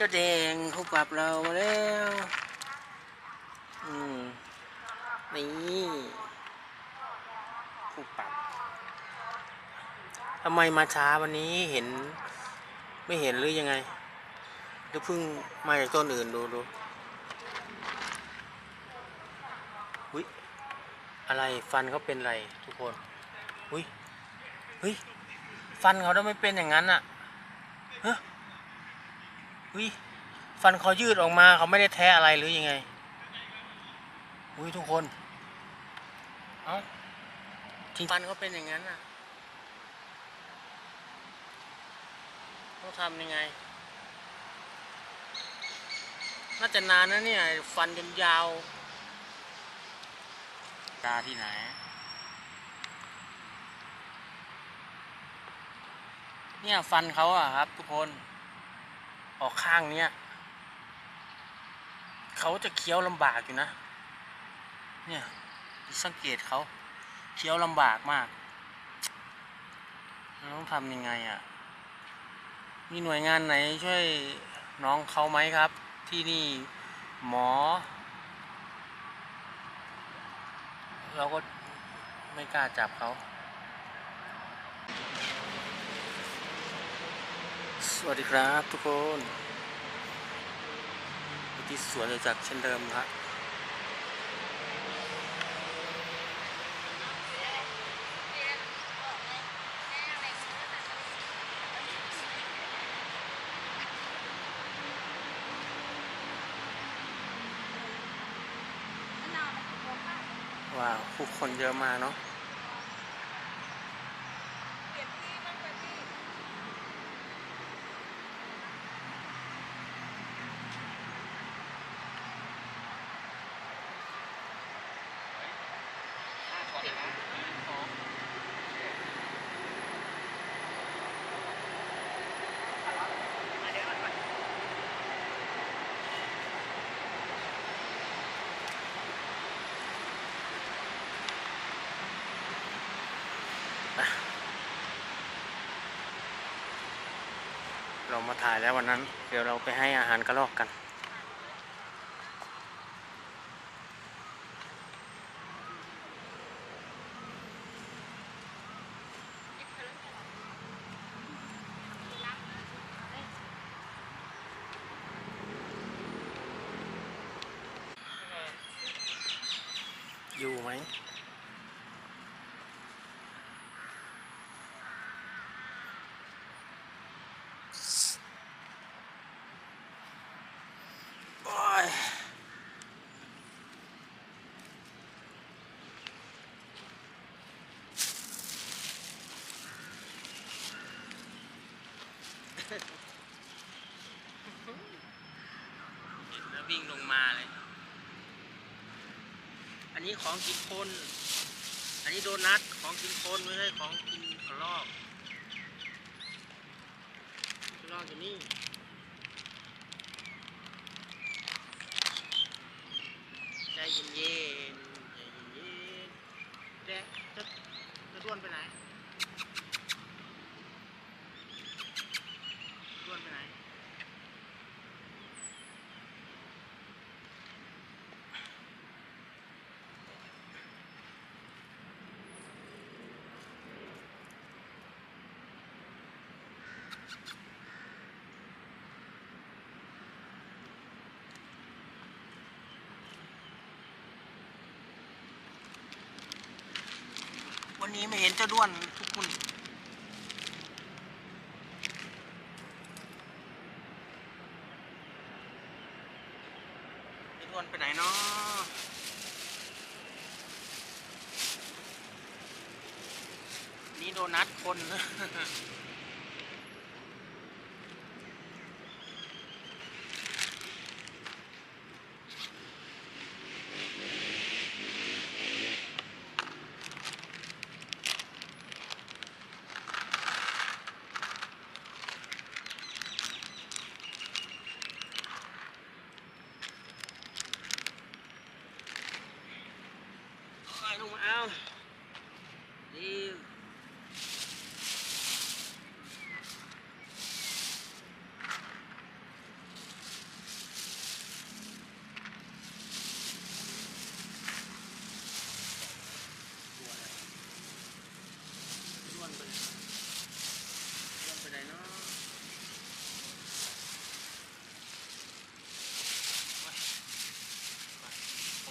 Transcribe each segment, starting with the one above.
เจ้าแดงเขาปรับเรามาแล้ว อืม นี่ผู้ปรับทำไมมาช้าวันนี้เห็น ไม่เห็นหรือยังไงหรือเพิ่งมาจากต้นอื่นดูดูอุ้ยอะไรฟันเขาเป็นไรทุกคนอุ้ยเฮ้ยฟันเขาทำไมเป็นอย่างนั้นอะเฮ้ย อุ้ยฟันเขายืดออกมาเขาไม่ได้แท้อะไรหรือยังไงอุ้ยทุกคน เอ้าทิ้งฟันเขาเป็นอย่างนั้นอะต้องทำยังไง น่าจะนานนะเนี่ย ฟันจนยาว ตาที่ไหนเนี่ยฟันเขาอะครับ ทุกคน ออกข้างเนี้ยเขาจะเคี้ยวลำบากอยู่นะ เนี่ยสังเกตเขาเคี้ยวลำบากมากเราต้องทำยังไงอะ่ะ มีหน่วยงานไหนช่วยน้องเขาไหมครับ ที่นี่หมอ เราก็ไม่กล้าจับเขา ส วัสดีครับทุกคนที่สวนจตุจักเช่นเดิมครับว้าวผู้คนเยอะมาเนาะ เรามาถ่ายแล้ววันนั้น เดี๋ยวเราไปให้อาหารกระรอกกัน อยู่ไหม โอ้ย เห็นแล้ววิ่งลงมาเลย อันนี้ของกินคน อันนี้โดนัทของกินคนไม่ใช่ของกินกระรอกกระรอกอยู่นี่ใจเย็นเย็นๆใจเย็นๆแดงจะจะด้วนไปไหนด้วนไปไหน วั นี้ไม่เห็นเจ้าด้วนทุกคนเจ้าด้วนไปไหนเนาะนี่โดนัทคน เอาลงมาเอาดี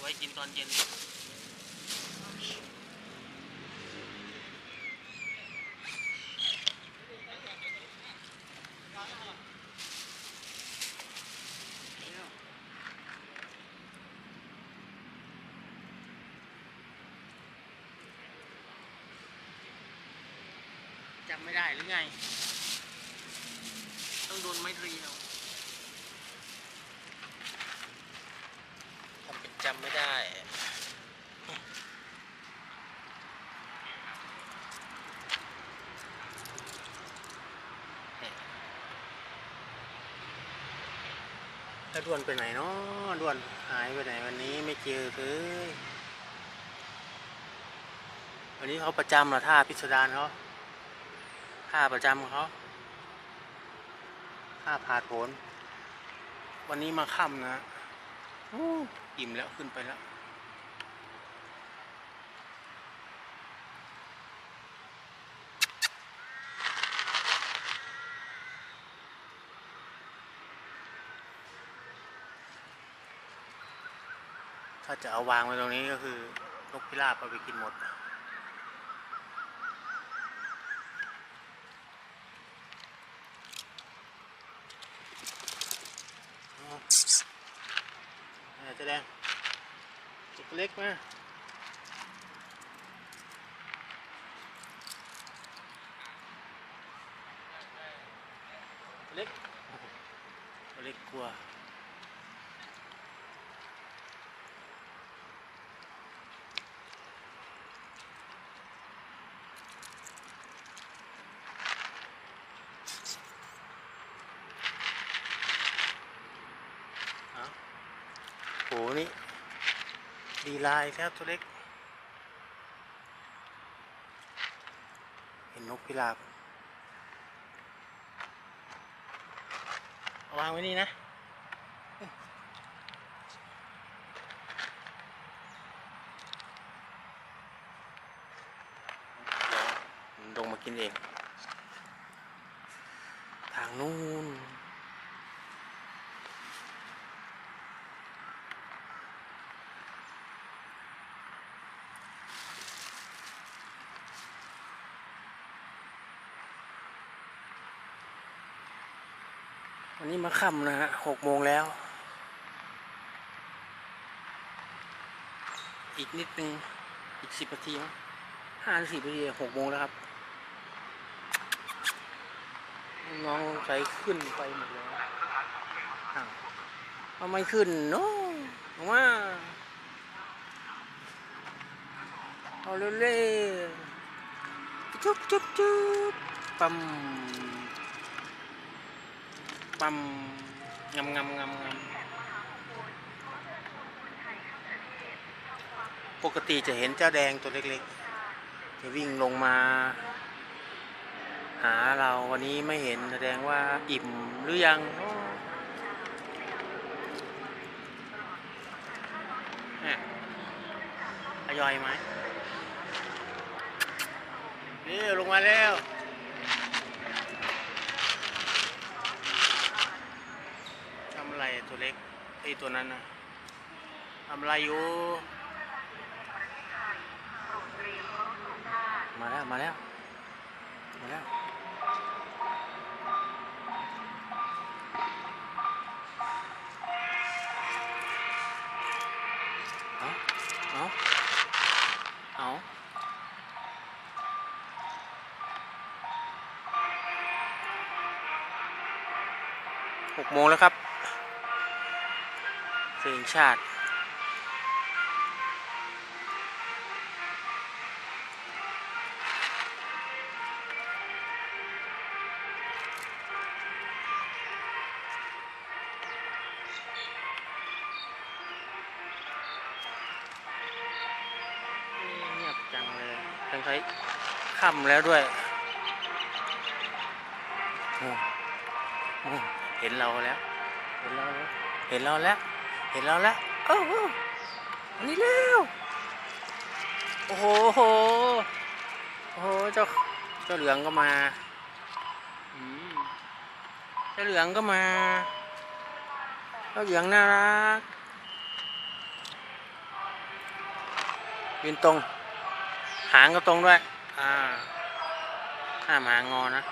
ว้ กินตอนเย็นจำไม่ได้หรือไง ต้องโดนไม้ตรีเอาทำเป็นจำไม่ได้ แล้วด่วนไปไหนเนาะด่วนหายไปไหนวันนี้ไม่เจอเลยวันนี้เขาประจำเหรอท่าพิสดารเขาท่าประจำของเขาท่าผาดโผนวันนี้มาค่ำนะโอ้อิ่มแล้วขึ้นไปแล้ว ถ้าจะเอาวางไว้ตรงนี้ก็คือนกพิราบเอาไปกินหมดเจะแดงตุกเล็กไหมล็กเล็กกลัว เอาโห นี่ดีลายครับตัวเล็ก เห็นนกพิราบวางไว้นี่นะลงมากินเอง ทางนู้น วันนี้มาค่ำนะฮะหกโมงแล้ว อีกนิดนึง อีกสิบนาทีมั้งห้าสิบนาทีหกโมงแล้วครับ น้องใส่ขึ้นไปหมดแล้วอ้าวทำไมขึ้นเนาะว่าเอาเร็วๆจุ๊บจุ๊บจุ๊บปั๊ม ปั๊มงำงำงำงำปกติจะเห็นเจ้าแดงตัวเล็กๆ จะวิ่งลงมา หาเราวันนี้ไม่เห็นแสดงว่าอิ่มหรือยังเนี่ยทยอยไหมนี่ลงมาแล้ว ทำอะไร ตัวเล็กไอ้ตัวนั้นนะทำอะไรอยู่มาแล้ว มาแล้ว มาแล้วเอาเอาเอาหกโมงแล้วครับ ลงชาติเงียบจังเลยทั้งใช้ค่ำแล้วด้วยโอ้โอ้เห็นเราแล้ว เห็นเราแล้วเห็นเราแล้ว เห็นเราแล้วโอ้โหนนี้เร็วโอ้โหโอ้โหเจ้าเจ้าเหลืองก็มาอืมเจ้าเหลืองก็มาเจ้าเหลืองน่ารักยืนตรง หางก็ตรงด้วยอ่าห้ามหางงอนะ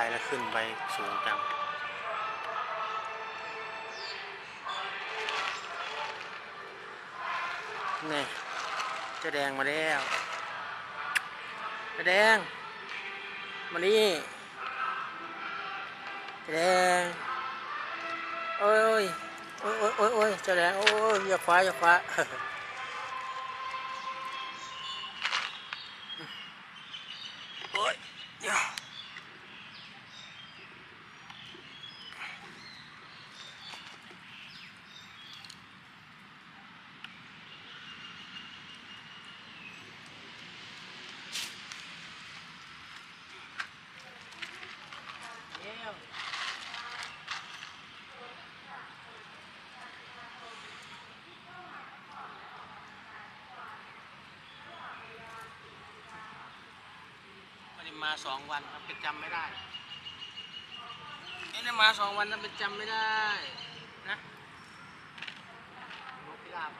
ได้แล้วขึ้นไปสูงจัง นี่จะแดงมาแล้วจะแดง มานี่จะแดง โอ้ยโอ้ยโอ้ยโอ้ยโอ้ยจะแดง โอ้ยอย่าคว้าอย่าคว้า โอ้ยเดี๋ยวเดี๋ยวไมาสองวันทำเป็นจำไม่ได้ไม่ได้มาสองวันทำเป็นจำไม่ได้นะนกพิราบ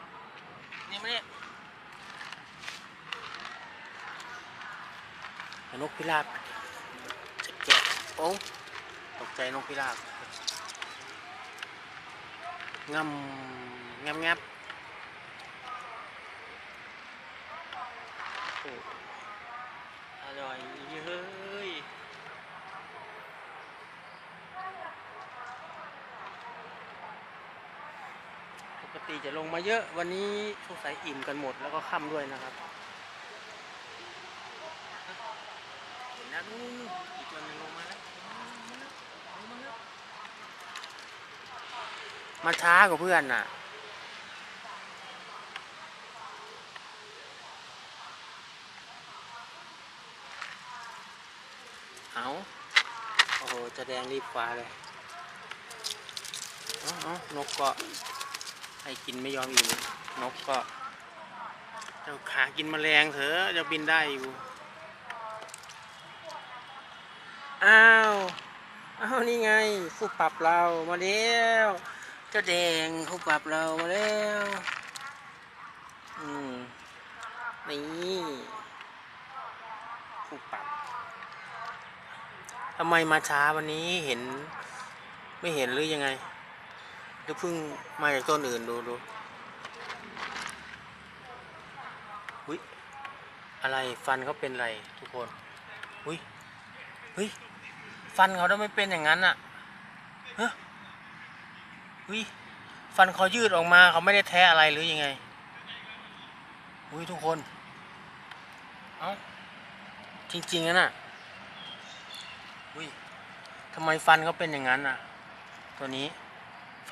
นี่ไม่ได้นกพิราบเจะแกะโอ้ตกใจนกพิราบงำงับงับโอ้อร่อยเฮ้ย ปกติ จะลงมาเยอะวันนี้สงสัยอิ่มกันหมดแล้วก็ค่ำด้วยนะครับเห็นนะนู่นอีกตัวหนึงลงมาแล้วมาช้ากว่าเพื่อนน่ะเอาโอ้โหจะแดงรีบคว้าเลย เอาเอานกก็ ให้กินไม่ยอมอิ่มนกก็เจ้าขากินแมลงเถอะจะบินได้อยู่ อ้าว อ้าว นี่ไงผู้ปรับเรามาแล้วเจ้าแดงผู้ปรับเรามาแล้ว อืม นี่ผู้ปรับทำไมมาช้าวันนี้เห็น ไม่เห็นหรือยังไง เดี๋ยวเพิ่งมาจากต้นอื่นดูดูอุ้ยอะไรฟันเขาเป็นไรทุกคนอุ้ยเฮ้ยฟันเขาทำไมเป็นอย่างนั้นอะฮะอุ้ยฟันเขายืดออกมาเขาไม่ได้แท้อะไรหรือยังไงอุ้ยทุกคนเอ้าจริงๆนะน่ะอุ้ยทำไมฟันเขาเป็นอย่างนั้นอะ ตัวนี้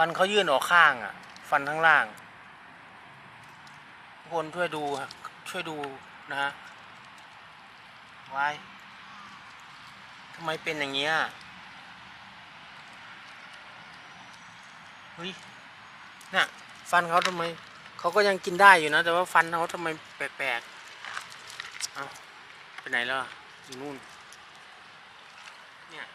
ฟันเขายื่นออกข้างอะ ฟันข้างล่างทุกคนช่วยดูช่วยดูนะฮะไว้ทำไมเป็นอย่างเงี้ยเฮ้ยน่ะฟันเขาทำไมเขาก็ยังกินได้อยู่นะ แต่ว่าฟันเขาทำไมแปลกๆ เอาไปไหนแล้วอยู่นู่น เนี่ย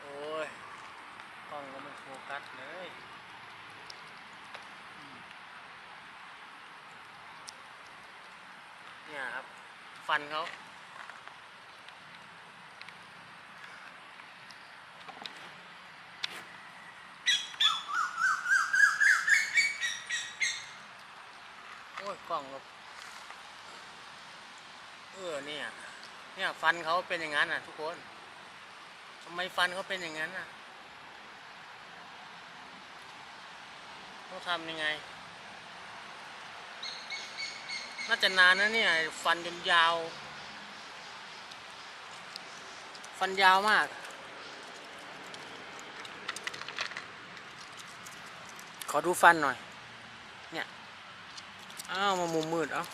โอ้ยกล้องก็ไม่โฟกัสเลยอืมเนี่ยครับ ฟันเขาโอ้ยกล้องก็เออเนี่ยเนี่ยฟันเขาเป็นอย่างนั้นอะ ทุกคนทำไมฟันเขาเป็นอย่างนั้นอะต้องทำยังไง น่าจะนานนะเนี่ย ฟันจนยาว ฟันยาวมาก ขอดูฟันหน่อย เนี่ย อ้าว มามุมมืดเอ้า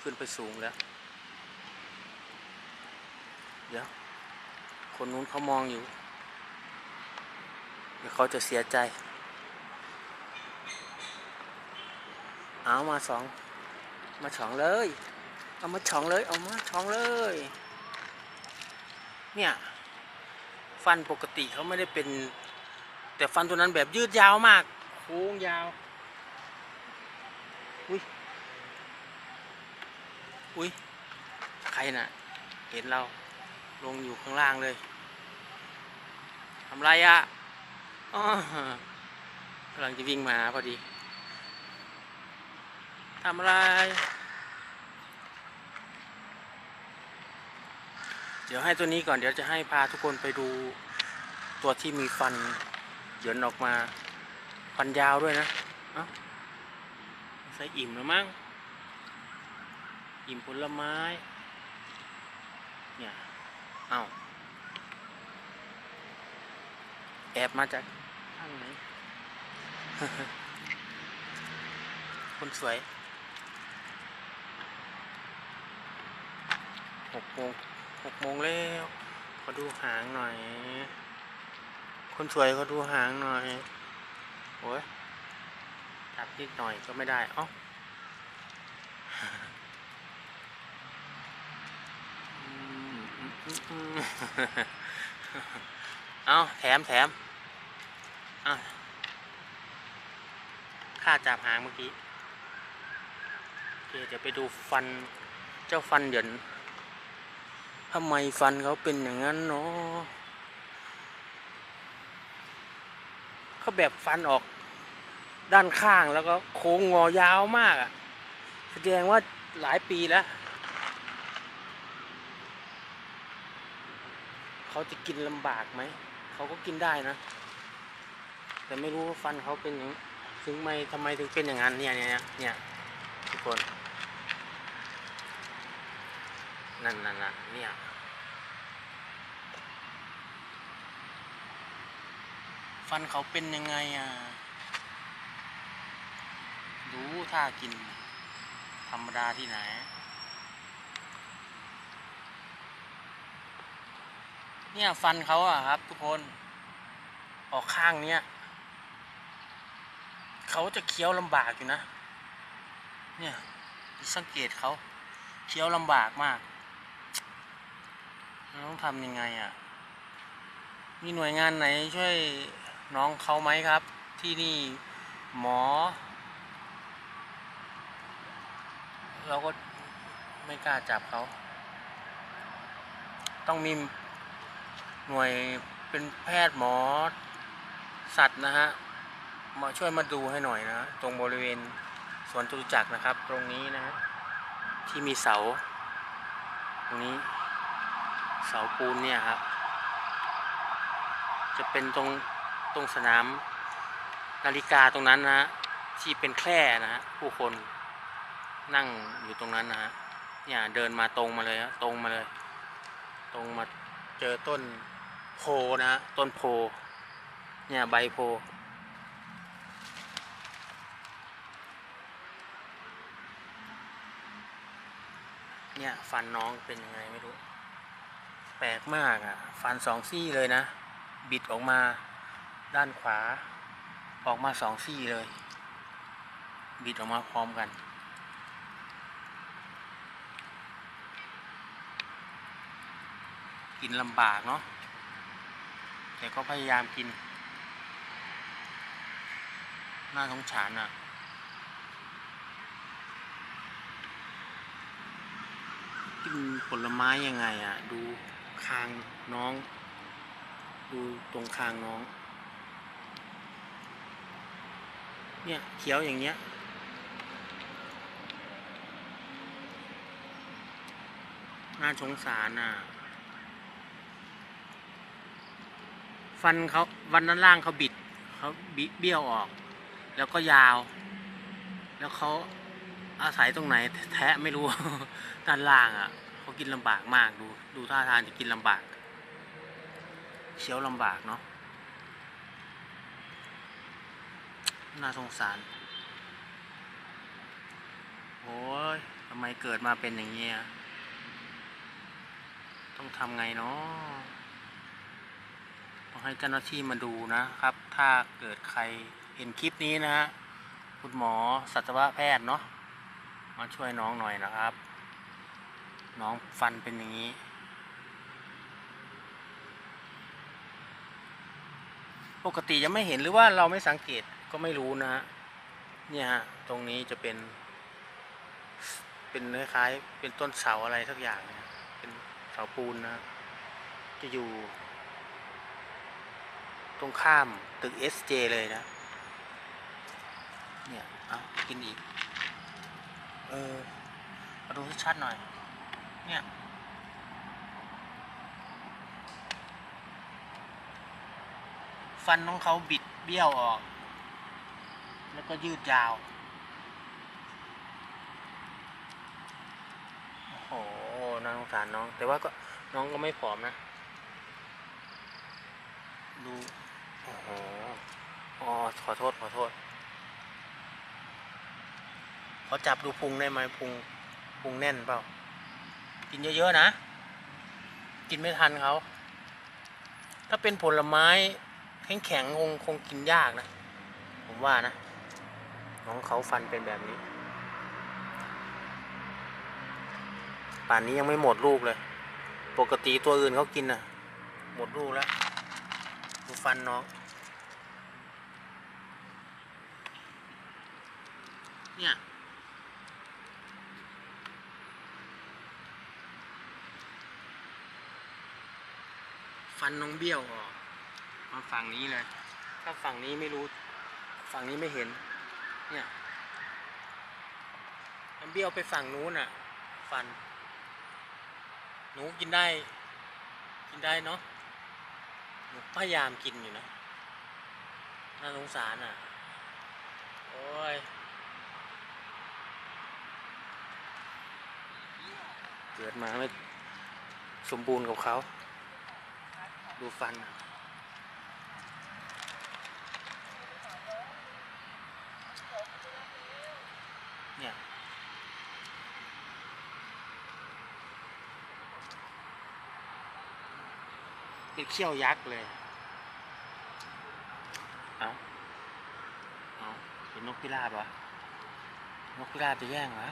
ขึ้นไปสูงแล้ว เดี๋ยว คนนู้นเขามองอยู่ เดี๋ยวเขาจะเสียใจ เอามาสอง มาฉองเลย เอามาฉองเลย เอามาฉองเลย เนี่ย ฟันปกติเขาไม่ได้เป็น แต่ฟันตัวนั้นแบบยืดยาวมาก โค้งยาว อุ้ย อุ้ย ใครน่ะ เห็นเรา ลงอยู่ข้างล่างเลย ทำไรอะ่ะอ้อกำลังจะวิ่งมาพอดี ทำอะไร เดี๋ยวให้ตัวนี้ก่อนเดี๋ยวจะให้พาทุกคนไปดูตัวที่มีฟันเหยินออกมา ฟันยาวด้วยนะเอ้าใส่อิ่มแล้วมั้ง อิ่มผลไม้ เนี่ย เอ้าแอบมาจากข้างไหน คนสวย หกโมงหกโมงแล้วขอดูหางหน่อย คนสวยเขาดูหางหน่อยโอ้ยจับนิดหน่อยก็ไม่ได้เอ้าอืมอืมอืมอืมเอาแถมแถมเอาค่าจับหางเมื่อกี้โอเคเดี๋ยวไปดูฟันเจ้าฟันเหยิน ทำไมฟันเขาเป็นอย่างนั้นเนาะเขาแบบฟันออกด้านข้างแล้วก็โค้งงอยาวมากอะ่ะแสดงว่าหลายปีแล้ว เขาจะกินลำบากไหม เขาก็กินได้นะ แต่ไม่รู้ว่าฟันเขาเป็นอย่างถึงไม่ทำไมถึงเป็นอย่างนั้นเนี่ยเนี่ยเนี่ยทุกคน นั่นนั่นน่ะเนี่ย ฟันเขาเป็นยังไงอะดูถ้ากิน ธรรมดาที่ไหน เนี่ยฟันเขาอะครับ ทุกคน ออกข้างเนี้ยเขาจะเคี้ยวลำบากอยู่นะ เนี่ยสังเกตเขาเคี้ยวลำบากมากเราต้องทำยังไงอะ มีหน่วยงานไหนช่วย น้องเขาไหมครับ ที่นี่หมอ เราก็ไม่กล้าจับเขา ต้องมีหน่วยเป็นแพทย์หมอสัตว์นะฮะมาช่วยมาดูให้หน่อยนะตรงบริเวณสวนจตุจักรนะครับ ตรงนี้นะฮะที่มีเสา ตรงนี้ เสาปูนเนี่ยครับ จะเป็นตรง ตรงสนามนาฬิกาตรงนั้นนะที่เป็นแคร่นะฮะผู้คนนั่งอยู่ตรงนั้นนะฮะเนี่ยเดินมาตรงมาเลยฮะตรงมาเลย ตรงมาเจอต้นโพนะฮะต้นโพเนี่ยใบโพเนี่ยฟันน้องเป็นยังไงไม่รู้ แปลกมากอะ่ะ ฟันสองซี่เลยนะ บิดออกมา ด้านขวา ออกมาสองซี่เลย บิดออกมาพร้อมกัน กินลำบากเนาะแต่ก็พยายามกิน น่าสงสารอะกินผลไม้ยังไงอะ ดูคางน้อง ดูตรงคางน้อง เนี่ยเขียวอย่างเงี้ย น่าสงสารอะ ฟันเขาวันนั้นล่างเขาบิดเขาบิเบี้ยวออก แล้วก็ยาว แล้วเขาอาศัยตรงไหน แทะไม่รู้ ด้านล่างอะเขากินลำบากมากดู ดูท่าทางจะกินลำบากเคี้ยวลำบากเนาะ น่าสงสาร โอ้ยทำไมเกิดมาเป็นอย่างเงี้ย ต้องทำไงเนาะต้องให้เจ้าหน้าที่มาดูนะครับ ถ้าเกิดใครเห็นคลิปนี้นะฮะ คุณคุณหมอสัตวแพทย์เนาะ มาช่วยน้องหน่อยนะครับ น้องฟันเป็นอย่างนี้ปกติจะไม่เห็นหรือว่าเราไม่สังเกต ก็ไม่รู้นะฮะเนี่ยฮะตรงนี้จะเป็น เป็นคล้ายๆเป็นต้นเสาอะไรสักอย่างเนี่ยเป็นเสาปูนนะจะอยู่ ตรงข้ามตึก SJ เลยนะ เนี่ยเอากินอีก เออมาดูชัดๆหน่อย เนี่ยฟันของเขาบิดเบี้ยวออก แล้วก็ยืดยาว โอ้โห น่าสงสารน้อง แต่ว่าก็น้องก็ไม่ผอมนะ ดู โอ้โห อ๋อ ขอโทษ ขอโทษ ขอจับดูพุงได้ไหมพุง พุงแน่นเปล่า กินเยอะ ๆ นะ กินไม่ทันเขา ถ้าเป็นผลไม้แข็งๆคงคงกินยากนะ ผมว่านะ น้องเขาฟันเป็นแบบนี้ ป่านนี้ยังไม่หมดลูกเลย ปกติตัวอื่นเขากินน่ะ หมดลูกแล้วดูฟันน้อง เนี่ยฟันน้องเบี้ยวออกมาฝั่งนี้เลย ถ้าฝั่งนี้ไม่รู้ ฝั่งนี้ไม่เห็น เนี่ยมันเบี้ยวไปฝั่งนู้นอะ ฟัน หนูกินได้ กินได้เนาะ หนูพยายามกินอยู่นะ น่าสงสารอะ โอ้ย เกิดมาไม่สมบูรณ์กับเขา ดูฟันอะ เป็นเขี้ยวยักษ์เลย เอาเอาเป็นนกพิราบเหรอนกพิราบจะแย่งเหรอ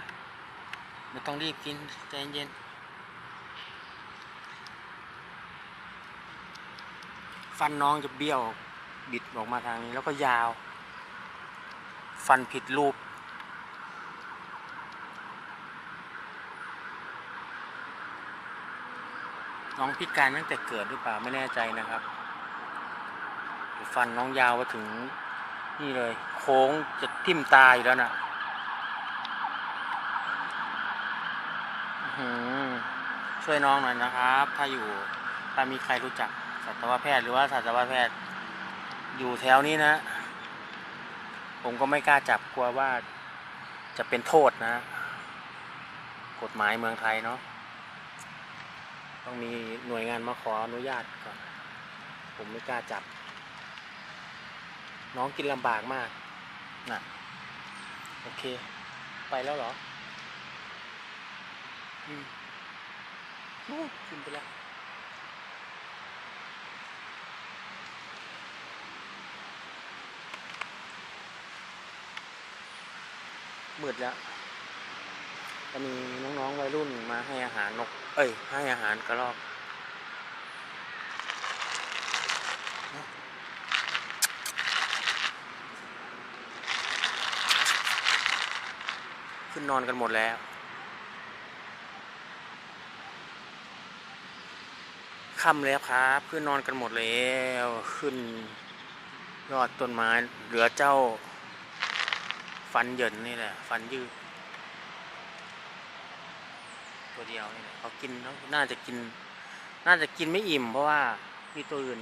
ไม่ต้องรีบกินใจเย็น ฟันน้องจะเบี้ยวบิดออกมาทางนี้แล้วก็ยาว ฟันผิดรูป น้องพิการตั้งแต่เกิดหรือเปล่าไม่แน่ใจนะครับ ฟันน้องยาวมาถึงนี่เลย โค้งจะทิ่มตายแล้วนะอื้อหือช่วยน้องหน่อยนะครับ ถ้าอยู่ถ้ามีใครรู้จักสัตวแพทย์หรือว่าสัตวแพทย์อยู่แถวนี้นะ ผมก็ไม่กล้าจับกลัวว่าจะเป็นโทษนะ กฎหมายเมืองไทยเนาะ ต้องมีหน่วยงานมาขออนุญาตก่อน ผมไม่กล้าจับ น้องกินลำบากมากน่ะโอเค ไปแล้วเหรอ อืมโอ้ขึ้นไปแล้วมืดแล้ว จะมีน้องๆวัยรุ่นมาให้อาหารนก เอ้ย ให้อาหารกระรอกขึ้นนอนกันหมดแล้ว ค่ำแล้วครับ ขึ้นนอนกันหมดแล้ว ขึ้นยอดต้นไม้ เหลือเจ้า ฟันเหยินนี่แหละ ฟันยืด ตัวเดียวนี่เขากินเนอะน่าจะกิน น่าจะกินไม่อิ่ม เพราะว่ามีตัวอื่น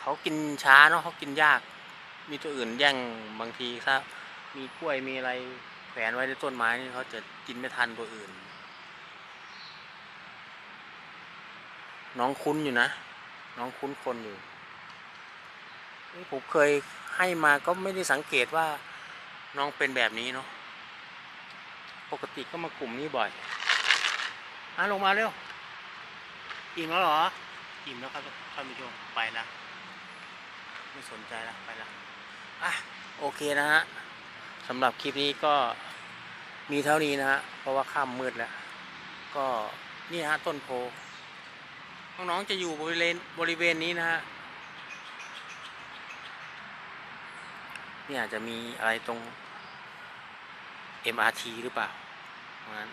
เขากินช้าเนาะเขากินยาก มีตัวอื่นแย่งบางทีถ้ามีกล้วยมีอะไรแขวนไว้ในต้นไม้นี่เขาจะกินไม่ทันตัวอื่น น้องคุ้นอยู่นะ น้องคุ้นคนอยู่เอ้ยผมเคยให้มาก็ไม่ได้สังเกตว่าน้องเป็นแบบนี้เนาะ ปกติก็มากลุ่มนี้บ่อยอะลงมาเร็ว อิ่มแล้วเหรอ อิ่มแล้วครับท่านผู้ชมไปล้วไม่สนใจแล้วไปล้วอะโอเคนะฮะสำหรับคลิปนี้ก็มีเท่านี้นะฮะเพราะว่าค่ำมืดแล้ว ก็นี่ฮะต้นโพน้องๆจะอยู่บริเวณบริเวณนี้นะฮะนี่อาจจะมีอะไรตรง MRT หรือเปล่า ตรงนั้น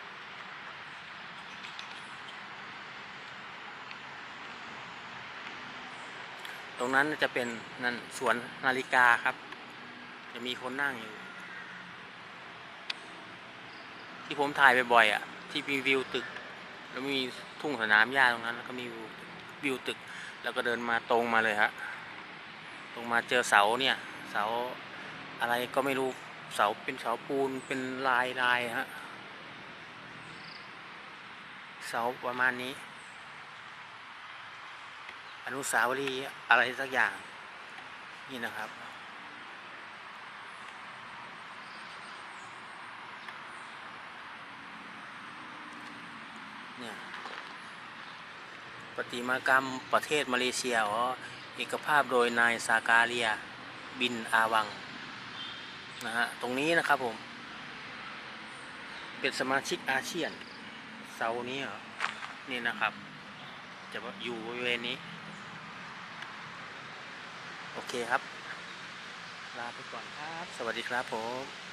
ตรงนั้นจะเป็นนั่นสวนนาฬิกาครับ จะมีคนนั่งอยู่ ที่ผมถ่ายไปบ่อยๆอะ ที่มีวิวตึก แล้วมีทุ่งสนามหญ้าตรงนั้น แล้วก็มีวิววิวตึก แล้วก็เดินมาตรงมาเลยฮะตรงมาเจอเสาเนี่ย เสาอะไรก็ไม่รู้เสาเป็นเสาปูนเป็นลายลายฮะ เสาประมาณนี้ อนุสาวรีย์อะไรสักอย่างนี่นะครับ เนี่ยประติมากรรมประเทศมาเลเซียอ๋อเอกภาพโดยนายซากาเรียบินอาวังนะฮะตรงนี้นะครับผม เป็นสมาชิกอาเซียน เสานี้เหรอนี่นะครับ จะอยู่บริเวณนี้ โอเคครับ ลาไปก่อนครับ สวัสดีครับผม